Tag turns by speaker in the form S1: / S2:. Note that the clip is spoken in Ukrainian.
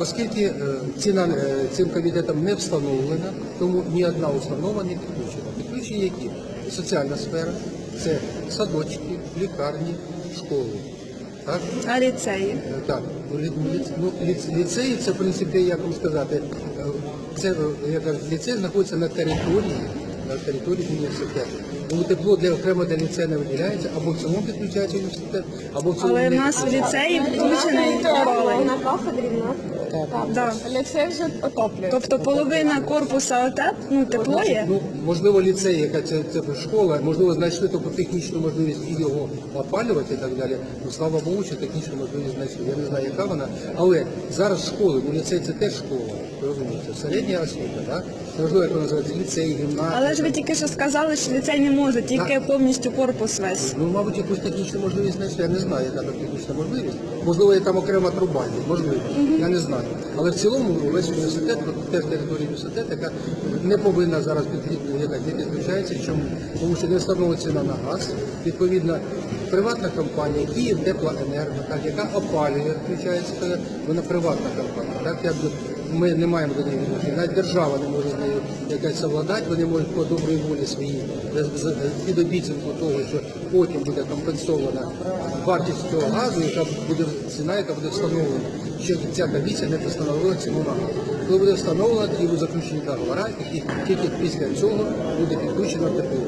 S1: Оскільки е, ціна е, цим комітетом не встановлена, тому ні одна установа не підключена. Підключені які? Соціальна сфера, це садочки, лікарні, школи. Так?
S2: А ліцеї?
S1: Е, Так, ну, ну, ліц- ліцеї це в принципі, як вам сказати, це я кажу, ліцей знаходиться на території, на території університету. Тому тепло для окремо для ліцею не виділяється, або в цьому підключається університет, або в цьому
S2: Але в нас в ліцеї включений
S3: нас
S2: Да.
S3: ліцей вже отоплює.
S2: Тобто половина корпуса отеп, ну тепло є.
S1: Ну, можливо, ліцей, яка це, це школа, можливо, знайшли таку технічну можливість і його опалювати і так далі. Ну, слава Богу, що технічну можливість знайшли. Я не знаю, яка вона. Але зараз школи, ну ліцей це теж школа, розумієте, середня освіта, так? Можливо, як називається, ліцей, гімназія.
S2: Але ж ви тільки що сказали, що ліцей не може, тільки повністю корпус весь.
S1: Ну, мабуть, якусь технічну можливість знайшли. Я не знаю, яка там технічна можливість. Можливо, є там окрема труба, є, можливо. Я не знаю. Але в цілому весь університет, от теж територія університету, яка не повинна зараз підключити, яка не підключається. Чому? Тому що не встановлена ціна на газ. Відповідно, приватна компанія Київ Теплоенерго, так, яка опалює, включається, вона приватна компанія. Так, якби ми не маємо до неї відношення. Навіть держава не може з нею якась совладати, вони можуть по добрій волі своїй під обіцянку того, що потім буде компенсована вартість цього газу, яка буде ціна, яка буде встановлена. Ще ця комісія не постановила ціну на газ. Коли буде встановлена, і заключені договори, і тільки після цього буде підключено тепло.